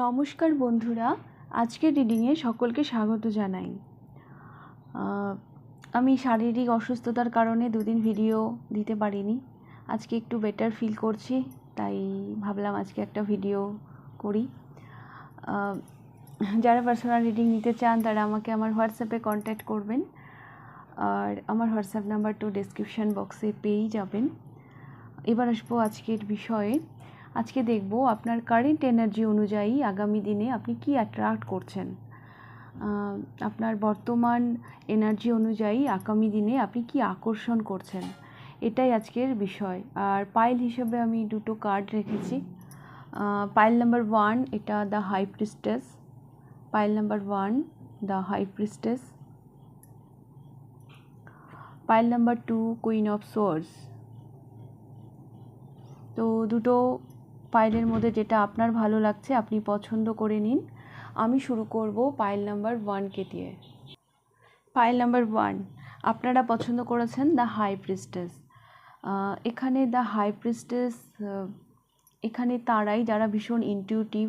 নমস্কার বন্ধুরা আজকের রিডিংয়ে সকলকে স্বাগত জানাই। আমি শারীরিক অসুস্থতার কারণে দুদিন ভিডিও দিতে পারিনি। আজকে একটু বেটার ফিল করছি, তাই ভাবলাম আজকে একটা ভিডিও করি। যারা পার্সোনাল রিডিং নিতে চান, তারা আমাকে আমার হোয়াটসঅ্যাপে কন্ট্যাক্ট করবেন। আর আমার হোয়াটসঅ্যাপ নাম্বার তো ডেসক্রিপশান বক্সে পেয়েই যাবেন। এবার আসব আজকের বিষয়ে। আজকে দেখব আপনার কারেন্ট এনার্জি অনুযায়ী আগামী দিনে আপনি কি অ্যাট্রাক্ট করছেন। আপনার বর্তমান এনার্জি অনুযায়ী আগামী দিনে আপনি কি আকর্ষণ করছেন, এটাই আজকের বিষয়। আর পাইল হিসেবে আমি দুটো কার্ড রেখেছি। পাইল নাম্বার ওয়ান এটা the high priestess pile number one the high priestess pile number two queen of swords তো দুটো পাইলের মধ্যে যেটা আপনার ভালো লাগছে, আপনি পছন্দ করে নিন। আমি শুরু করব পাইল নাম্বার ওয়ানকে দিয়ে। পাইল নাম্বার ওয়ান, আপনারা পছন্দ করেছেন দ্য হাই প্রিস্টেস। এখানে দ্য হাই প্রিস্টেস এখানে তারাই যারা ভীষণ ইনটিউটিভ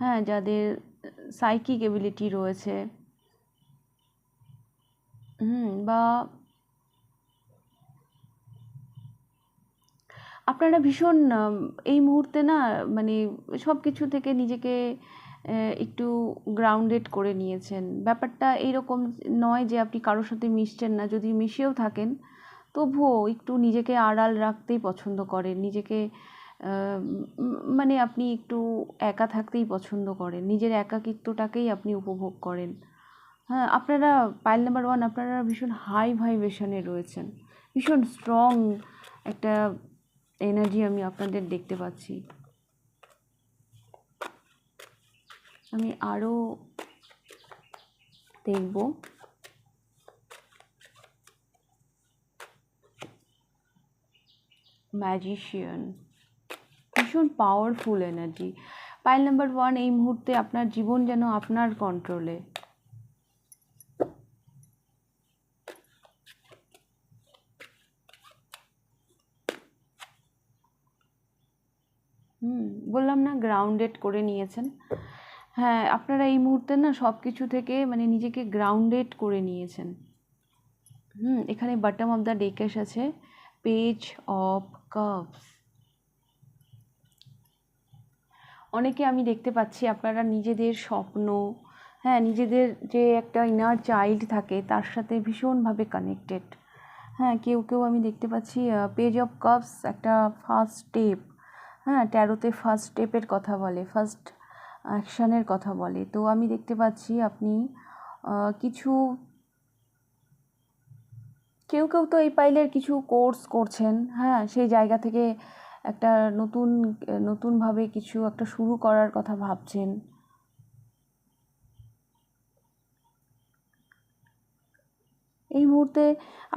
হ্যাঁ যাদের সাইকিক এবিলিটি রয়েছে, হুম, বা আপনারা ভীষণ এই মুহূর্তে না মানে সব কিছু থেকে নিজেকে একটু গ্রাউন্ডেড করে নিয়েছেন। ব্যাপারটা এইরকম নয় যে আপনি কারোর সাথে মিশছেন না। যদি মিশেও থাকেন, তবুও একটু নিজেকে আড়াল রাখতেই পছন্দ করেন। নিজেকে মানে আপনি একটু একা থাকতেই পছন্দ করেন। নিজের একাকিত্বটাকেই আপনি উপভোগ করেন। হ্যাঁ আপনারা পাইল নাম্বার ওয়ান আপনারা ভীষণ হাই ভাইব্রেশনে রয়েছেন। ভীষণ স্ট্রং একটা এনার্জি আমি আপনাদের দেখতে পাচ্ছি। আমি আরও দেখব। ম্যাজিশিয়ান ভীষণ powerful energy pile number one এই মুহূর্তে আপনার জীবন যেন আপনার কন্ট্রোলে হুম বললাম না গ্রাউন্ডেড করে নিয়েছেন। হ্যাঁ আপনারা এই মুহূর্তে না সব কিছু থেকে মানে নিজেকে গ্রাউন্ডেড করে নিয়েছেন। হুম, এখানে বটম অফ দ্য ডেকেশ আছে পেজ অফ কাপস অনেকে আমি দেখতে পাচ্ছি, আপনারা নিজেদের স্বপ্ন হ্যাঁ নিজেদের যে একটা ইনার চাইল্ড থাকে, তার সাথে ভীষণভাবে কানেক্টেড হ্যাঁ কেউ কেউ আমি দেখতে পাচ্ছি পেজ অফ কাপস একটা ফার্স্ট স্টেপ হ্যাঁ ট্যারোতে ফার্স্ট স্টেপের কথা বলে ফার্স্ট অ্যাকশানের কথা বলে। তো আমি দেখতে পাচ্ছি আপনি কিছু কেউ কেউ তো এই পাইলের কিছু কোর্স করছেন হ্যাঁ সেই জায়গা থেকে একটা নতুন, নতুনভাবে কিছু একটা শুরু করার কথা ভাবছেন। এই মুহূর্তে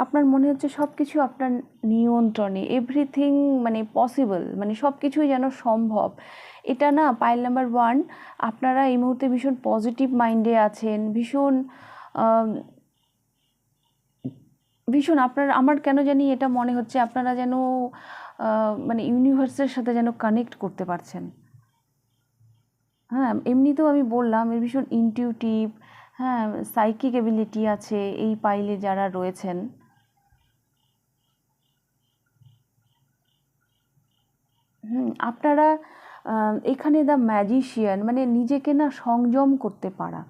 আপনার মনে হচ্ছে সব কিছু আপনার নিয়ন্ত্রণে এভরিথিং মানে পসিবল মানে সব কিছুই যেন সম্ভব। এটা না পাইল নাম্বার ওয়ান আপনারা এই মুহূর্তে ভীষণ পজিটিভ মাইন্ডে আছেন, ভীষণ ভীষণ আপনার, আমার কেন জানি এটা মনে হচ্ছে আপনারা যেন মানে ইউনিভার্সের সাথে যেন কানেক্ট করতে পারছেন। হ্যাঁ এমনিতেও আমি বললাম এর ভীষণ ইনটিউটিভ হ্যাঁ সাইকিক এবিলিটি আছে এই পাইলে যারা রয়েছেন। হুম, আপনারা এখানে দ্য ম্যাজিশিয়ান মানে নিজেকে না সংযম করতে পারা।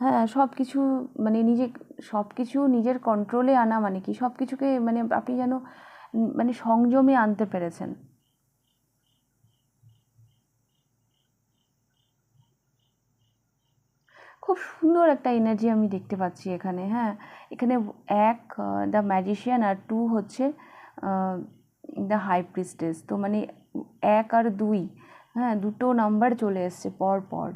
হ্যাঁ সব কিছু মানে নিজে সব কিছু নিজের কন্ট্রোলে আনা মানে কি? সব কিছুকে মানে আপনি যেন মানে সংযমে আনতে পেরেছেন। খুব সুন্দর একটা এনার্জি আমি দেখতে পাচ্ছি এখানে হ্যাঁ। এখানে এক দ্য ম্যাজিশিয়ান আর টু হচ্ছে দ্য হাই প্রিস্টেস তো মানে এক আর দুই হ্যাঁ দুটো নাম্বার চলে এসছে পর পর।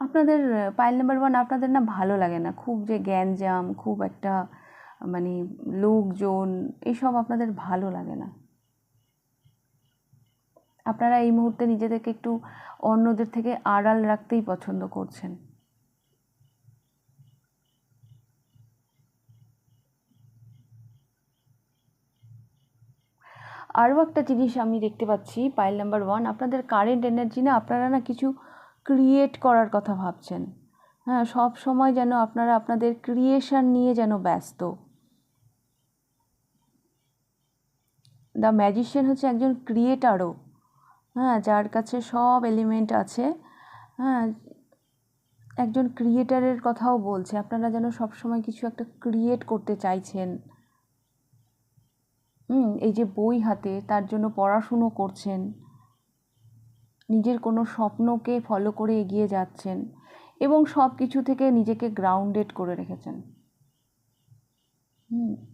আপনাদের পাইল নাম্বার ওয়ান আপনাদের না ভালো লাগে না? খুব যে গ্যাঞ্জাম, খুব একটা মানে লোকজন এইসব আপনাদের ভালো লাগে না। আপনারা এই মুহূর্তে নিজেদেরকে একটু অন্যদের থেকে আড়াল রাখতেই পছন্দ করছেন। আরও একটা জিনিস আমি দেখতে পাচ্ছি পাইল নাম্বার ওয়ান আপনাদের কারেন্ট এনার্জি না আপনারা না কিছু ক্রিয়েট করার কথা ভাবছেন। হ্যাঁ সব সময় যেন আপনারা আপনাদের ক্রিয়েশন নিয়ে যেন ব্যস্ত। দ্য ম্যাজিশিয়ান হচ্ছে একজন ক্রিয়েটারও হ্যাঁ যার কাছে সব এলিমেন্ট আছে হ্যাঁ একজন ক্রিয়েটারের কথাও বলছে, আপনারা যেন সবসময় কিছু একটা ক্রিয়েট করতে চাইছেন। হুম, এই যে বই হাতে, তার জন্য পড়াশুনো করছেন, নিজের কোনো স্বপ্নকে ফলো করে এগিয়ে যাচ্ছেন, এবং সব কিছু থেকে নিজেকে গ্রাউন্ডেড করে রেখেছেন। হুম।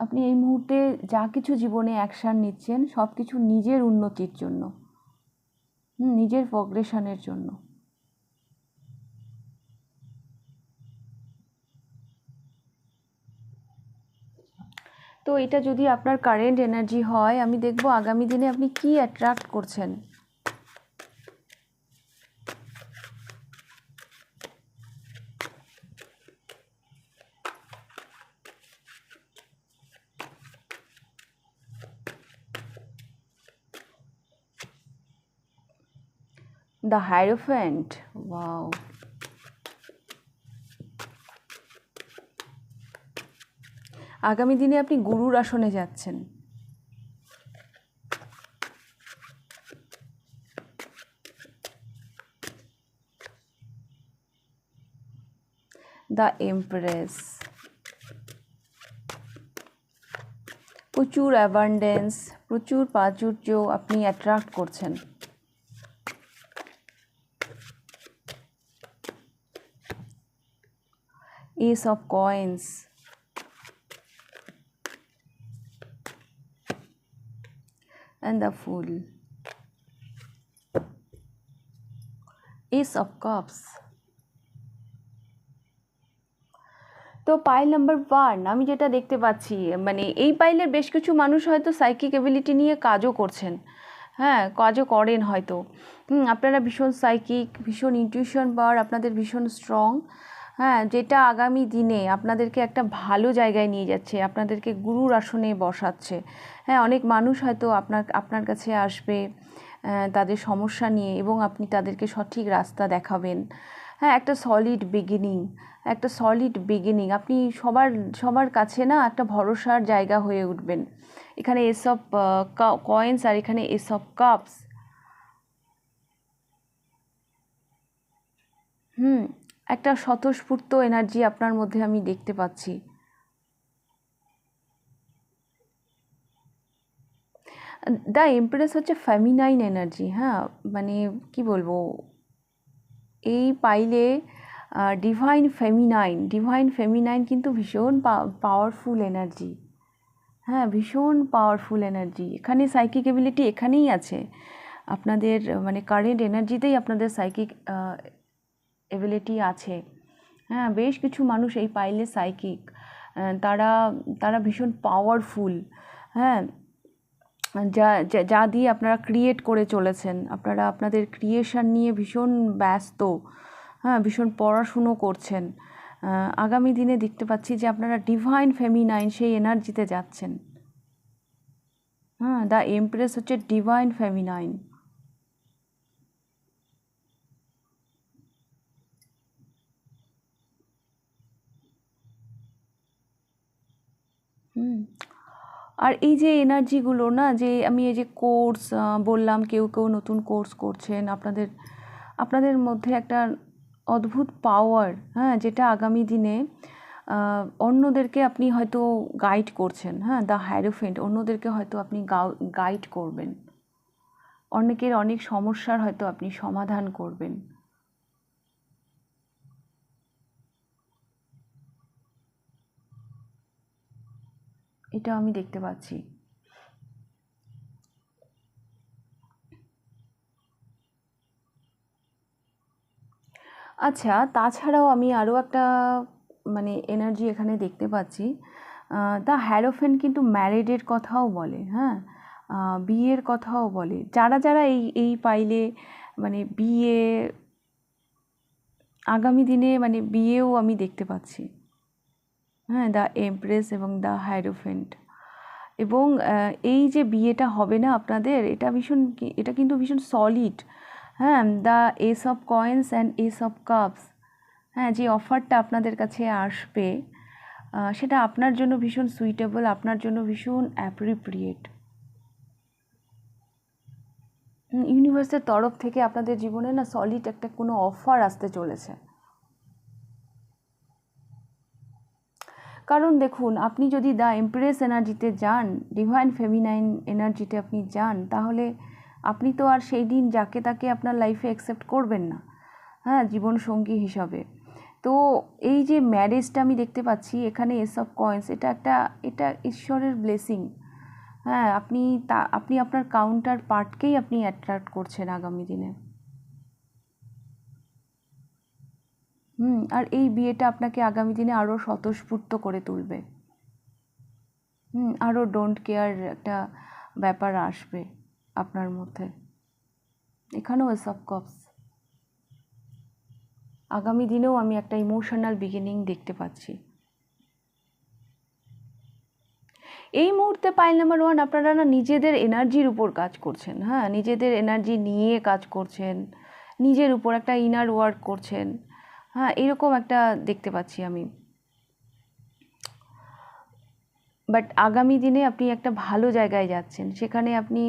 আপনি এই মুহূর্তে যা কিছু জীবনে অ্যাকশান নিচ্ছেন সব কিছু নিজের উন্নতির জন্য। নিজের প্রগ্রেশনের জন্য। তো এটা যদি আপনার কারেন্ট এনার্জি হয়, আমি দেখব আগামী দিনে আপনি কি অ্যাট্রাক্ট করছেন। The Hierophant. Wow. আগামী দিনে আপনি গুরুর আসনে যাচ্ছেন দ্য এমপ্রেস প্রচুর অ্যাবান্ডেন্স প্রচুর প্রাচুর্য আপনি অ্যাট্রাক্ট করছেন ace of coins. And the fool. Ace of cups. তো পাইল নাম্বার ওয়ান আমি যেটা দেখতে পাচ্ছি মানে এই পাইলের বেশ কিছু মানুষ হয়তো সাইকিক এবিলিটি নিয়ে কাজও করছেন। হ্যাঁ কাজও করেন হয়তো। হুম, আপনারা ভীষণ সাইকিক ভীষণ ইনটিউশন পাওয়ার আপনাদের ভীষণ স্ট্রং হ্যাঁ যেটা আগামী দিনে আপনাদেরকে একটা ভালো জায়গায় নিয়ে যাচ্ছে, আপনাদেরকে গুরুর আসনে বসাচ্ছে। হ্যাঁ অনেক মানুষ হয়তো আপনার আপনার কাছে আসবে তাদের সমস্যা নিয়ে এবং আপনি তাদেরকে সঠিক রাস্তা দেখাবেন। হ্যাঁ একটা সলিড বিগিনিং একটা সলিড বিগিনিং আপনি সবার সবার কাছে না একটা ভরসার জায়গা হয়ে উঠবেন। এখানে এসব কয়েন্স আর এখানে এসব কাপস হুম। একটা স্বতঃস্ফূর্ত এনার্জি আপনার মধ্যে আমি দেখতে পাচ্ছি। দ্য এমপ্রেস হচ্ছে ফ্যামিনাইন এনার্জি হ্যাঁ? মানে কি বলব? এই পাইলে ডিভাইন ফেমিনাইন ডিভাইন ফেমিনাইন কিন্তু ভীষণ পাওয়ারফুল এনার্জি হ্যাঁ? ভীষণ পাওয়ারফুল এনার্জি এখানে সাইকিক এবিলিটি এখানেই আছে। আপনাদের মানে কারেন্ট এনার্জিতেই আপনাদের সাইকিক এবিলিটি আছে। হ্যাঁ বেশ কিছু মানুষ এই পাইলে সাইকিক তারা তারা ভীষণ পাওয়ারফুল হ্যাঁ যা যা দিয়ে আপনারা ক্রিয়েট করে চলেছেন। আপনারা, আপনাদের ক্রিয়েশন নিয়ে ভীষণ ব্যস্ত হ্যাঁ ভীষণ পড়াশুনো করছেন। আগামী দিনে দেখতে পাচ্ছি যে আপনারা ডিভাইন ফেমিনাইন সেই এনার্জিতে যাচ্ছেন। হ্যাঁ দ্য এমপ্রেস হচ্ছে ডিভাইন ফেমিনাইন হুম। আর এই যে এনার্জিগুলো না, যে আমি এই যে কোর্স বললাম কেউ কেউ নতুন কোর্স করছেন, আপনাদের আপনাদের মধ্যে একটা অদ্ভুত পাওয়ার হ্যাঁ যেটা আগামী দিনে অন্যদেরকে আপনি হয়তো গাইড করছেন হ্যাঁ দ্য হ্যারোফেন্ট অন্যদেরকে হয়তো আপনি গাইড করবেন। অনেকের অনেক সমস্যার হয়তো আপনি সমাধান করবেন। এটা আমি দেখতে পাচ্ছি। আচ্ছা তাছাড়াও আমি আরও একটা মানে এনার্জি এখানে দেখতে পাচ্ছি। দ্য হ্যারোফেন কিন্তু ম্যারিডের কথাও বলে হ্যাঁ? বিয়ের কথাও বলে। যারা যারা এই এই পাইলে মানে বিয়ে, আগামী দিনে মানে বিয়েও আমি দেখতে পাচ্ছি। হ্যাঁ দ্য এমপ্রেস এবং দ্য হাইরোফেন্ট এবং এই যে বিয়েটা হবে না আপনাদের, এটা ভীষণ এটা কিন্তু ভীষণ সলিড হ্যাঁ the ace of coins and ace of cups হ্যাঁ যে অফারটা আপনাদের কাছে আসবে সেটা আপনার জন্য ভীষণ সুইটেবল আপনার জন্য ভীষণ অ্যাপ্রিপ্রিয়েট ইউনিভার্সের তরফ থেকে আপনাদের জীবনে না সলিড একটা কোনো অফার আসতে চলেছে। কারণ দেখুন, আপনি যদি দ্য এমপ্রেস এনার্জিতে যান, ডিভাইন ফেমিনাইন এনার্জিতে আপনি যান, তাহলে আপনি তো আর সেই দিন যাকে তাকে আপনার লাইফে অ্যাকসেপ্ট করবেন না হ্যাঁ জীবন সঙ্গী হিসাবে। তো এই যে ম্যারেজটা আমি দেখতে পাচ্ছি, এখানে এস অফ কয়েন্স এটা একটা, এটা ঈশ্বরের ব্লেসিং হ্যাঁ আপনি তা, আপনি আপনার কাউন্টার পার্টকেই আপনি অ্যাট্রাক্ট করছেন আগামী দিনে। হুম, আর এই বিয়েটা আপনাকে আগামী দিনে আরও স্বতঃস্ফূর্ত করে তুলবে। হুম আরও ডোন্ট কেয়ার একটা ব্যাপার আসবে আপনার মধ্যে। এখানেও এসব কপস। আগামী দিনেও আমি একটা ইমোশনাল বিগিনিং দেখতে পাচ্ছি। এই মুহূর্তে পাইল নাম্বার ওয়ান, আপনারা না নিজেদের এনার্জির উপর কাজ করছেন হ্যাঁ? নিজেদের এনার্জি নিয়ে কাজ করছেন, নিজের উপর একটা ইনার ওয়ার্ক করছেন। হ্যাঁ এরকম একটা দেখতে পাচ্ছি আমি। বাট আগামী দিনে আপনি একটা ভালো জায়গায় যাচ্ছেন। সেখানে আপনি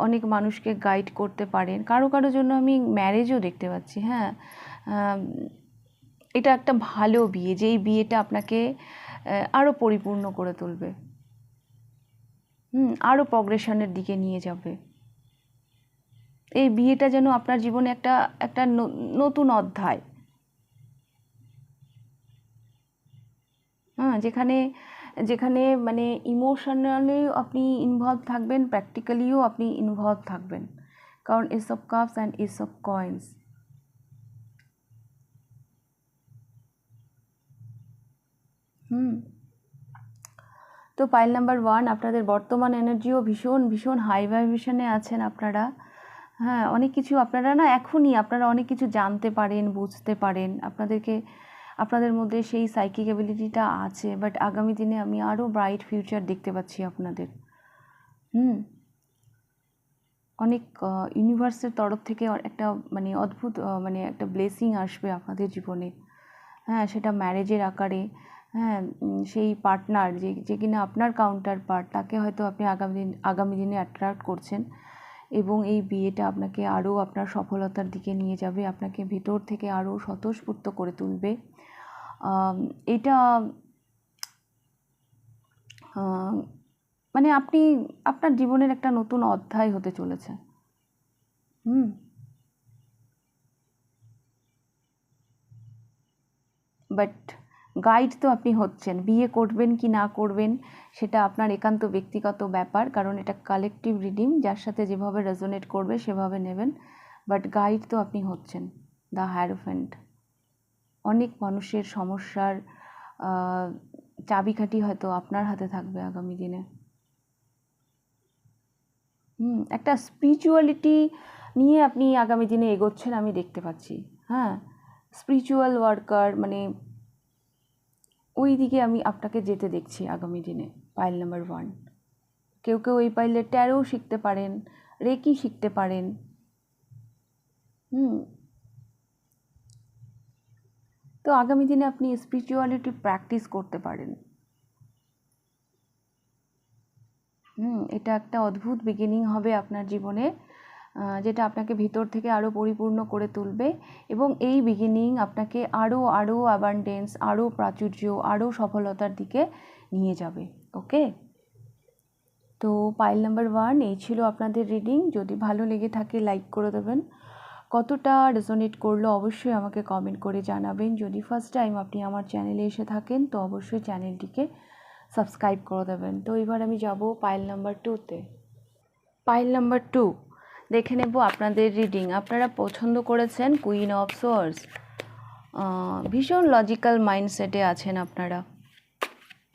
অনেক মানুষকে গাইড করতে পারেন। কারও কারও জন্য আমি ম্যারেজও দেখতে পাচ্ছি হ্যাঁ। এটা একটা ভালো বিয়ে। যেই বিয়েটা আপনাকে আরও পরিপূর্ণ করে তুলবে। হুম আরও প্রগ্রেশনের দিকে নিয়ে যাবে। এই বিয়েটা যেন আপনার জীবনে একটা একটা নতুন অধ্যায়। হ্যাঁ যেখানে যেখানে মানে ইমোশনালিও আপনি ইনভলভ থাকবেন প্র্যাকটিক্যালিও আপনি ইনভলভ থাকবেন। কারণ এসব cups and ace of coins হুম। তো পাইল নাম্বার ওয়ান আপনাদের বর্তমান এনার্জিও ভীষণ ভীষণ হাই ভাইব্রেশনে আছেন আপনারা। হ্যাঁ অনেক কিছু আপনারা না এখনই, আপনারা অনেক কিছু জানতে পারেন, বুঝতে পারেন। আপনাদেরকে আপনাদের মধ্যে সেই সাইকিক অ্যাবিলিটিটা আছে বাট আগামী দিনে আমি আরও ব্রাইট ফিউচার দেখতে পাচ্ছি আপনাদের। হুম। অনেক ইউনিভার্সের তরফ থেকে একটা মানে অদ্ভুত মানে একটা ব্লেসিং আসবে আপনাদের জীবনে। হ্যাঁ সেটা ম্যারেজের আকারে হ্যাঁ সেই পার্টনার যে যে কিনা আপনার কাউন্টার পার্ট তাকে হয়তো আপনি আগামী দিন, আগামী দিনে অ্যাট্রাক্ট করছেন এবং এই বিয়েটা আপনাকে আরও আপনার সফলতার দিকে নিয়ে যাবে, আপনাকে ভেতর থেকে আরও স্বতঃস্ফূর্ত করে তুলবে। এটা মানে আপনি, আপনার জীবনের একটা নতুন অধ্যায় হতে চলেছে। হুম। বাট গাইড তো আপনি হচ্ছেন। বিয়ে করবেন কি না করবেন, সেটা আপনার একান্ত ব্যক্তিগত ব্যাপার, কারণ এটা কালেকটিভ রিডিং যার সাথে যেভাবে রেজোনেট করবে, সেভাবে নেবেন। বাট গাইড তো আপনি হচ্ছেন দ্য হ্যারোফেন্ট অনেক মানুষের সমস্যার চাবিকাঠি হয়তো আপনার হাতে থাকবে আগামী দিনে। হুম, একটা স্পিরিচুয়ালিটি নিয়ে আপনি আগামী দিনে এগোচ্ছেন আমি দেখতে পাচ্ছি। হ্যাঁ স্পিরিচুয়াল ওয়ার্কার মানে ওই দিকে আমি আপনাকে যেতে দেখছি আগামী দিনে পাইল নাম্বার ওয়ান কেউ কেউ এই পাইলে ট্যারো শিখতে পারেন রেকি শিখতে পারেন। হুম তো আগামী দিনে আপনি স্পিরিচুয়ালিটি প্র্যাকটিস করতে পারেন। হুম, এটা একটা অদ্ভুত বিগিনিং হবে আপনার জীবনে যেটা আপনাকে ভিতর থেকে আরও পরিপূর্ণ করে তুলবে এবং এই বিগিনিং আপনাকে আরও আরও অ্যাবান্ডেন্স আরও প্রাচুর্য আরও সফলতার দিকে নিয়ে যাবে, ওকে? তো পাইল নাম্বার ওয়ান এই ছিল আপনাদের রিডিং যদি ভালো লেগে থাকে লাইক করে দেবেন। কতটা রেজোনেট করল অবশ্যই আমাকে কমেন্ট করে জানাবেন। যদি ফার্স্ট টাইম আপনি আমার চ্যানেলে এসে থাকেন, তো অবশ্যই চ্যানেলটিকে সাবস্ক্রাইব করে দেবেন। তো এবার আমি যাব পাইল নাম্বার টুতে পাইল নাম্বার টু দেখে নেব আপনাদের রিডিং আপনারা পছন্দ করেছেন কুইন অফ সোয়ার্স ভীষণ লজিক্যাল মাইন্ডসেটে আছেন আপনারা।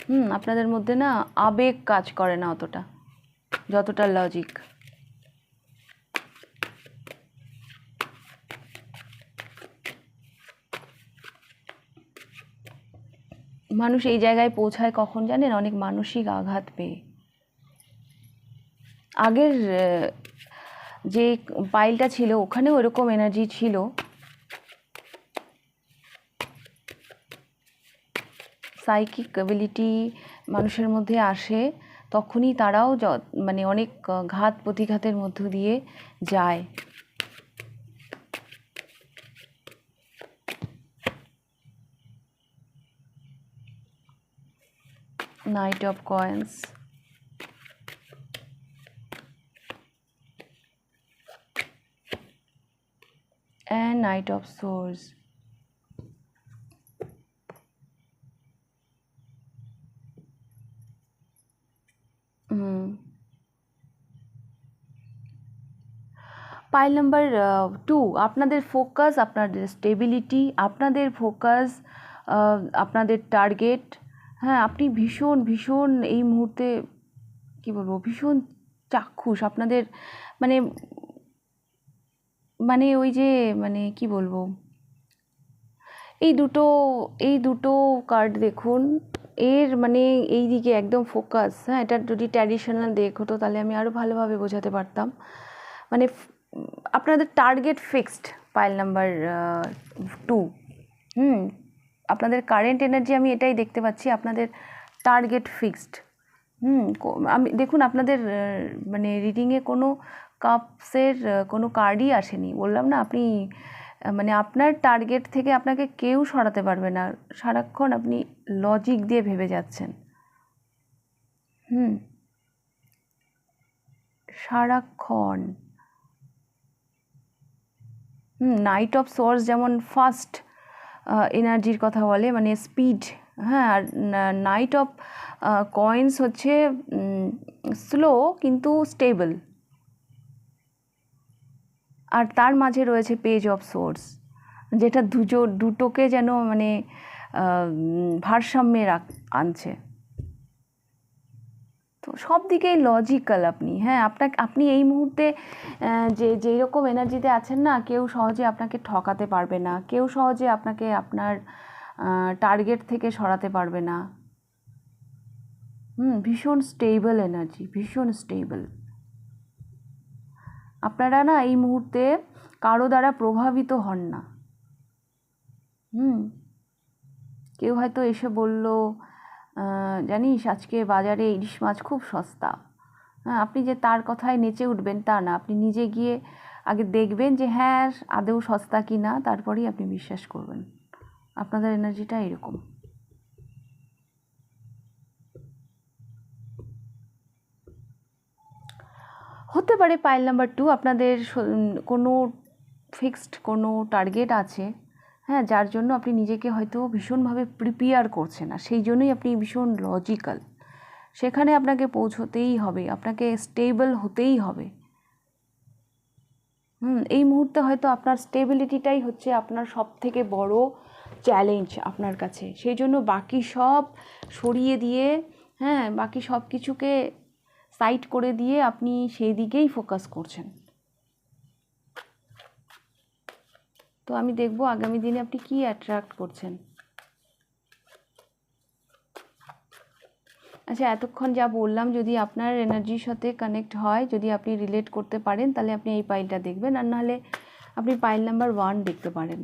হুম, আপনাদের মধ্যে না আবেগ কাজ করে না অতটা, যতটা লজিক মানুষ এই জায়গায় পৌঁছায় কখন জানেন? অনেক মানসিক আঘাত পেয়ে। আগের যে পাইলটা ছিল, ওখানেও এরকম এনার্জি ছিল। সাইকিক অ্যাবিলিটি মানুষের মধ্যে আসে, তখনই তারাও মানে অনেক ঘাত প্রতিঘাতের মধ্য দিয়ে যায়। Knight of coins and Knight of Swords. হুম পাইল নাম্বার টু আপনাদের ফোকাস আপনাদের স্টেবিলিটি আপনাদের ফোকাস আপনাদের টার্গেট হ্যাঁ আপনি ভীষণ ভীষণ এই মুহূর্তে, কী বলব, ভীষণ চাক্ষুষ। আপনাদের মানে মানে ওই যে মানে কি বলব, এই দুটো এই দুটো কার্ড দেখুন, এর মানে এই দিকে একদম ফোকাস হ্যাঁ এটা যদি ট্র্যাডিশনাল দেখ হতো তাহলে আমি আরও ভালোভাবে বোঝাতে পারতাম। মানে আপনাদের target fixed pile number two হুম আপনাদের কারেন্ট এনার্জি আমি এটাই দেখতে পাচ্ছি, আপনাদের টার্গেট ফিক্সড হুম আমি, দেখুন আপনাদের মানে রিডিংয়ে কোনো কাপসের কোনো কার্ডই আসেনি। বললাম না, আপনি মানে আপনার টার্গেট থেকে আপনাকে কেউ সরাতে পারবে না। সারাক্ষণ আপনি লজিক দিয়ে ভেবে যাচ্ছেন। হুম। সারাক্ষণ। হুম নাইট অফ সোর্স যেমন ফাস্ট এনার্জির কথা বলে মানে স্পিড হ্যাঁ আর নাইট অফ কয়েন্স হচ্ছে স্লো কিন্তু স্টেবল আর তার মাঝে রয়েছে পেজ অফ সোর্স যেটা দুজো, দুটোকে যেন মানে ভারসাম্যে রাখ, আনছে। তো সব দিকেই লজিক্যাল আপনি হ্যাঁ? আপনাকে, আপনি এই মুহূর্তে যে, যেই রকম এনার্জিতে আছেন না, কেউ সহজে আপনাকে ঠকাতে পারবে না, কেউ সহজে আপনাকে আপনার টার্গেট থেকে সরাতে পারবে না। হুম, ভীষণ স্টেবল এনার্জি ভীষণ স্টেবল আপনারা না এই মুহূর্তে কারও দ্বারা প্রভাবিত হন না। হুম। কেউ হয়তো এসে বলল জানিস আজকে বাজারে ইলিশ মাছ খুব সস্তা। হ্যাঁ আপনি যে তার কথায় নেচে উঠবেন তা না। আপনি নিজে গিয়ে আগে দেখবেন যে হ্যাঁ আদৌ সস্তা কি না, তারপরেই আপনি বিশ্বাস করবেন। আপনাদের এনার্জিটা এরকম। হতে পারে পাইল নাম্বার টু আপনাদের কোনো ফিক্সড কোনো টার্গেট আছে? হ্যাঁ যার জন্য আপনি নিজেকে হয়তো ভীষণভাবে প্রিপেয়ার করছেন আর সেই জন্যই আপনি ভীষণ লজিক্যাল সেখানে আপনাকে পৌঁছতেই হবে, আপনাকে স্টেবল হতেই হবে। হুম, এই মুহূর্তে হয়তো আপনার স্টেবিলিটিটাই হচ্ছে আপনার সব থেকে বড় চ্যালেঞ্জ আপনার কাছে। সেই জন্য বাকি সব সরিয়ে দিয়ে হ্যাঁ বাকি সব কিছুকে সাইড করে দিয়ে আপনি সেই দিকেই ফোকাস করছেন। তো আমি দেখব আগামী দিনে আপনি কি অ্যাট্রাক্ট করছেন। আচ্ছা এতক্ষণ যা বললাম, যদি আপনার এনার্জির সাথে কানেক্ট হয়, যদি আপনি রিলেট করতে পারেন, তাহলে আপনি এই পাইলটা দেখবেন। আর নাহলে আপনি পাইল নাম্বার ওয়ান দেখতে পারেন।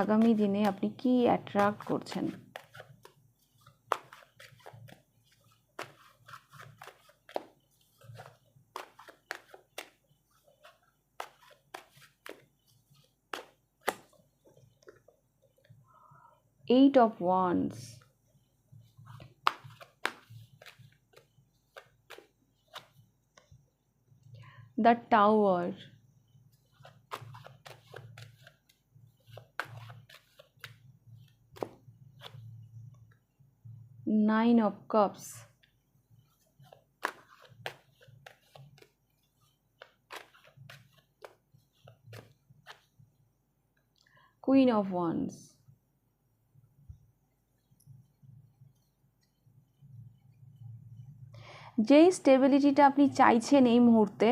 আগামী দিনে আপনি কি অ্যাট্রাক্ট করছেন? Eight of wands. The tower. Nine of cups. Queen of wands যেই স্টেবিলিটিটা আপনি চাইছেন এই মুহূর্তে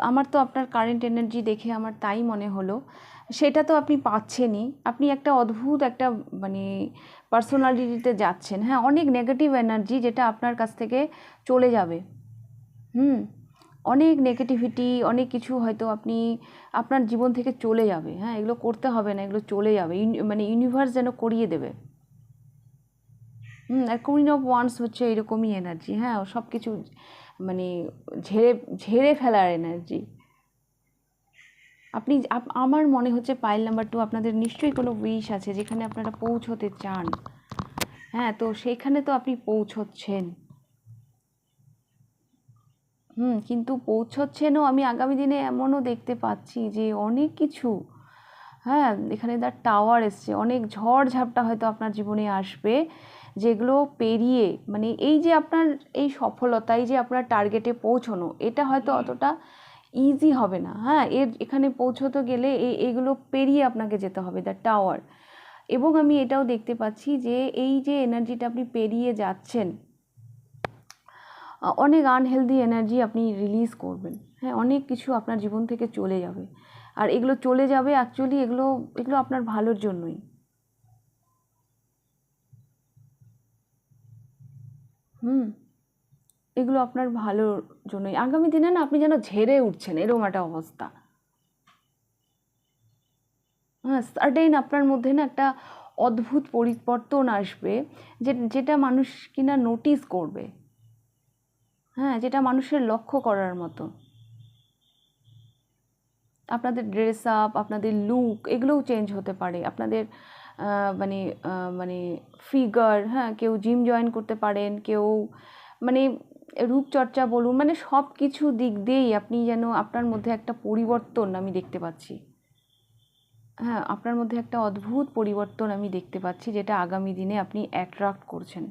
আমার তো আপনার কারেন্ট এনার্জি দেখে আমার তাই মনে হলো। সেটা তো আপনি পাচ্ছেনই। আপনি একটা অদ্ভুত একটা মানে পার্সোনালিটিতে যাচ্ছেন। হ্যাঁ অনেক নেগেটিভ এনার্জি যেটা আপনার কাছ থেকে চলে যাবে। হুম, অনেক নেগেটিভিটি অনেক কিছু হয়তো আপনি আপনার জীবন থেকে চলে যাবে। হ্যাঁ এগুলো করতে হবে না, এগুলো চলে যাবে। মানে ইউনিভার্স যেন করিয়ে দেবে। আর কুইন অফ ওয়ান্স হচ্ছে এরকমই এনার্জি হ্যাঁ সব কিছু মানে ঝেড়ে ঝেড়ে ফেলার এনার্জি আপনি আমার মনে হচ্ছে পাইল নাম্বার টু আপনাদের নিশ্চয়ই কোনো উইশ আছে যেখানে আপনারা পৌঁছতে চান। হ্যাঁ তো সেইখানে তো আপনি পৌঁছচ্ছেন। হুম, কিন্তু পৌঁছচ্ছেনও আমি আগামী দিনে এমনও দেখতে পাচ্ছি যে অনেক কিছু হ্যাঁ এখানে তার টাওয়ার এসছে, অনেক ঝড় ঝাপটা হয়তো আপনার জীবনে আসবে। যেগুলো পেরিয়ে মানে এই যে আপনার এই সফলতা এই যে আপনার টার্গেটে পৌঁছানো এটা হয়তো অতটা ইজি হবে না। হ্যাঁ এর এখানে পৌঁছতে গেলে এই এগুলো পেরিয়ে আপনাকে যেতে হবে দ্য টাওয়ার এবং আমি এটাও দেখতে পাচ্ছি যে এই যে এনার্জিটা আপনি পেরিয়ে যাচ্ছেন অনেক আনহেলদি এনার্জি আপনি রিলিজ করবেন। হ্যাঁ অনেক কিছু আপনার জীবন থেকে চলে যাবে। আর এগুলো চলে যাবে অ্যাকচুয়ালি এগুলো এগুলো আপনার ভালোর জন্যই। হুম। এগুলো আপনার ভালোর জন্যই। আগামী দিনে না আপনি যেন ঝেড়ে উঠছেন এরকম একটা অবস্থা। হ্যাঁ সার্টেন আপনার মধ্যে না একটা অদ্ভুত পরিবর্তন আসবে, যে, যেটা মানুষ কিনা নোটিস করবে। হ্যাঁ যেটা মানুষের লক্ষ্য করার মতো। আপনাদের ড্রেস আপ আপনাদের লুক এগুলোও চেঞ্জ হতে পারে। আপনাদের মানে মানে ফিগার হ্যাঁ কেউ জিম জয়েন করতে পারেন, কেউ মানে রূপচর্চা বলুন মানে সব কিছু দিক দিয়েই আপনি যেন আপনার মধ্যে একটা পরিবর্তন আমি দেখতে পাচ্ছি। হ্যাঁ আপনার মধ্যে একটা অদ্ভুত পরিবর্তন আমি দেখতে পাচ্ছি, যেটা আগামী দিনে আপনি অ্যাট্রাক্ট করছেন,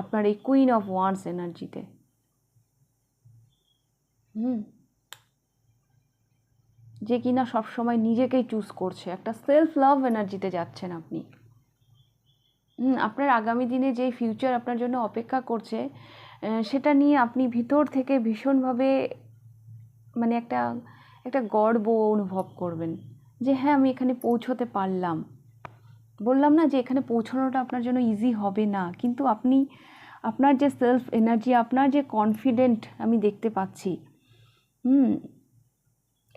আপনার এই কুইন অফ ওয়ান্স এনার্জিতে হুম। যে কিনা সবসময় নিজেকেই চুজ করছে। একটা সেলফ লাভ এনার্জিতে যাচ্ছেন আপনি। আপনার আগামী দিনে যে ফিউচার আপনার জন্য অপেক্ষা করছে সেটা নিয়ে আপনি ভিতর থেকে ভীষণভাবে মানে একটা একটা গর্ব অনুভব করবেন। যে হ্যাঁ আমি এখানে পৌঁছতে পারলাম। বললাম না যে এখানে পৌঁছানোটা আপনার জন্য ইজি হবে না, কিন্তু আপনি, আপনার যে সেলফ এনার্জি আপনার যে কনফিডেন্ট আমি দেখতে পাচ্ছি, হুম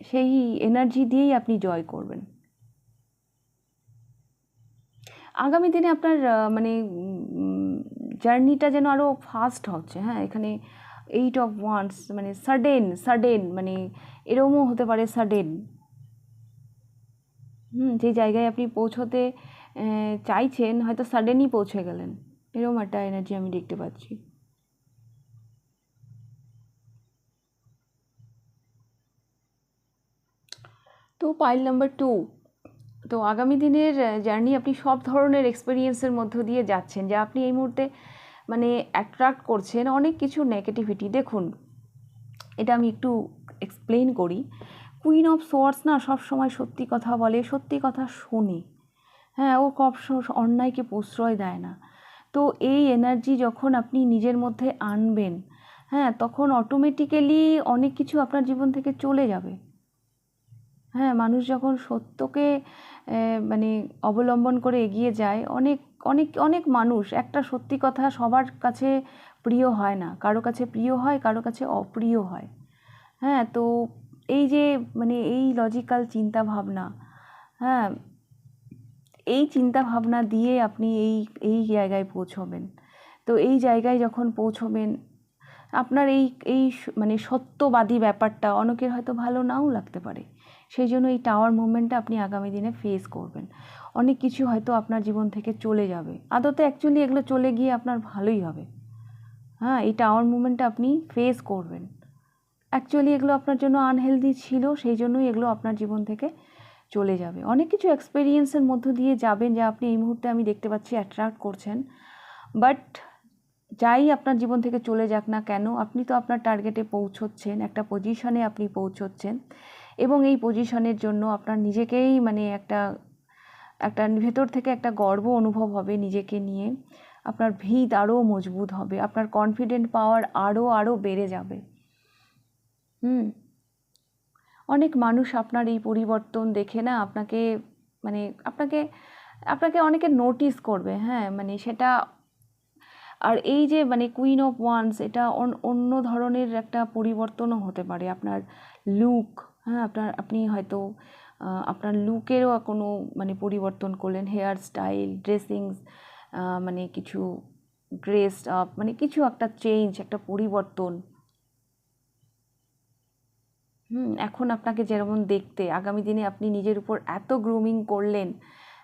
সেই এনার্জি দিয়েই আপনি জয় করবেন। আগামী দিনে আপনার মানে জার্নিটা যেন আরও ফাস্ট হচ্ছে হ্যাঁ? এখানে এইট অফ ওয়ান্স মানে সাডেন সাডেন মানে এরকমও হতে পারে সাডেন হুম, যে জায়গায় আপনি পৌঁছতে চাইছেন, হয়তো সাডেনই পৌঁছে গেলেন। এরকম একটা এনার্জি আমি দেখতে পাচ্ছি। তো পাইল নাম্বার টু তো আগামী দিনের জার্নি আপনি সব ধরনের এক্সপিরিয়েন্সের মধ্য দিয়ে যাচ্ছেন, যা আপনি এই মুহূর্তে মানে অ্যাট্রাক্ট করছেন অনেক কিছু নেগেটিভিটি দেখুন, এটা আমি একটু এক্সপ্লেন করি। কুইন অফ সোয়ার্স না, সব সময় সত্যি কথা বলে, সত্যি কথা শোনে। হ্যাঁ ও কব অন্যায়কে প্রশ্রয় দেয় না। তো এই এনার্জি যখন আপনি নিজের মধ্যে আনবেন হ্যাঁ তখন অটোমেটিক্যালি অনেক কিছু আপনার জীবন থেকে চলে যাবে। হ্যাঁ মানুষ যখন সত্যকে মানে অবলম্বন করে এগিয়ে যায়, অনেক অনেক অনেক মানুষ, একটা সত্যি কথা সবার কাছে প্রিয় হয় না। কারও কাছে প্রিয় হয়, কারও কাছে অপ্রিয় হয়। হ্যাঁ তো এই যে মানে এই লজিক্যাল চিন্তা ভাবনা হ্যাঁ এই চিন্তা ভাবনা দিয়ে আপনি এই এই জায়গায় পৌঁছবেন। তো এই জায়গায় যখন পৌঁছবেন, আপনার এই এই মানে সত্যবাদী ব্যাপারটা অনেকের হয়তো ভালো নাও লাগতে পারে। সেই জন্য এই টাওয়ার মুভমেন্টটা আপনি আগামী দিনে ফেস করবেন। অনেক কিছু হয়তো আপনার জীবন থেকে চলে যাবে। আদতে অ্যাকচুয়ালি এগুলো চলে গিয়ে আপনার ভালোই হবে। হ্যাঁ এই টাওয়ার মুভমেন্টটা আপনি ফেস করবেন। অ্যাকচুয়ালি এগুলো আপনার জন্য আনহেলদি ছিল, সেই জন্যই এগুলো আপনার জীবন থেকে চলে যাবে। অনেক কিছু এক্সপেরিয়েন্সের মধ্য দিয়ে যাবেন, যা আপনি এই মুহূর্তে আমি দেখতে পাচ্ছি অ্যাট্রাক্ট করছেন। বাট যাই আপনার জীবন থেকে চলে যাক না কেন, আপনি তো আপনার টার্গেটে পৌঁছচ্ছেন, একটা পজিশনে আপনি পৌঁছচ্ছেন। এবং এই পজিশনের জন্য আপনার নিজেকেই মানে একটা একটা ভেতর থেকে একটা গর্ব অনুভব হবে নিজেকে নিয়ে। আপনার ভিত আরও মজবুত হবে, আপনার কনফিডেন্ট পাওয়ার আরও আরও বেড়ে যাবে। হুম। অনেক মানুষ আপনার এই পরিবর্তন দেখে না আপনাকে মানে আপনাকে আপনাকে অনেকে নোটিস করবে হ্যাঁ মানে সেটা, আর এই যে মানে কুইন অফ ওয়ান্স এটা অন- অন্য ধরনের একটা পরিবর্তনও হতে পারে আপনার লুক হ্যাঁ আপনার, আপনি হয়তো আপনার লুকেরও কোনো মানে পরিবর্তন করলেন। হেয়ার স্টাইল ড্রেসিংস মানে কিছু ড্রেস আপ মানে কিছু একটা চেঞ্জ একটা পরিবর্তন। হুম, এখন আপনাকে যেমন দেখতে, আগামী দিনে আপনি নিজের উপর এত গ্রুমিং করলেন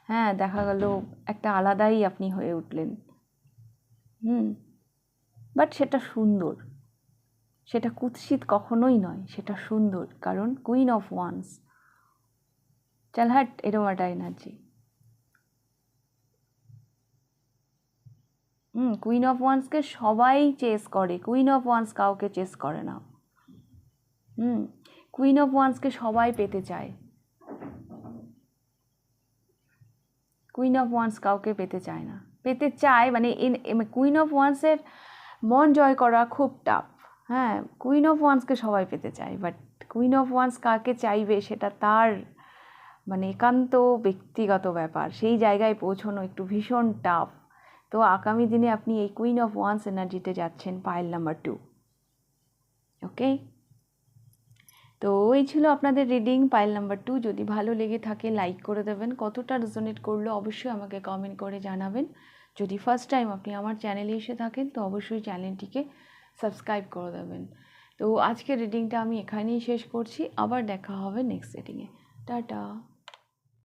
হ্যাঁ দেখা গেল একটা আলাদাই আপনি হয়ে উঠলেন। হুম বাট সেটা সুন্দর। সেটা কুৎসিত কখনোই নয়, সেটা সুন্দর। কারণ কুইন অফ ওয়ান্স চাল হাট এরম একটা এনার্জি হুম কুইন অফ ওয়ান্সকে সবাই চেস করে কুইন অফ ওয়ান্স কাউকে চেস করে না। হুম কুইন অফ ওয়ান্সকে সবাই পেতে চায়। কুইন অফ ওয়ান্স কাউকে পেতে চায় না। পেতে চায় মানে কুইন অফ ওয়ান্সের মন জয় করা খুব টাফ হ্যাঁ কুইন অফ ওয়ান্সকে সবাই পেতে চায় বাট কুইন অফ ওয়ান্স কাকে চাইবে সেটা তার মানে একান্ত ব্যক্তিগত ব্যাপার। সেই জায়গায় পৌঁছানো একটু ভীষণ টাফ তো আগামী দিনে আপনি এই কুইন অফ ওয়ান্স এনার্জিতে যাচ্ছেন পাইল নাম্বার টু ওকে তো এই ছিল আপনাদের রিডিং পাইল নাম্বার টু যদি ভালো লেগে থাকে লাইক করে দেবেন। কতটা রেজোনেট করল অবশ্যই আমাকে কমেন্ট করে জানাবেন। যদি ফার্স্ট টাইম আপনি আমার চ্যানেলে এসে থাকেন, তো অবশ্যই চ্যানেলটিকে সাবস্ক্রাইব করে দেবেন। তো আজকের রিডিংটা আমি এখানেই শেষ করছি। আবার দেখা হবে নেক্সট রিডিংয়ে টাটা।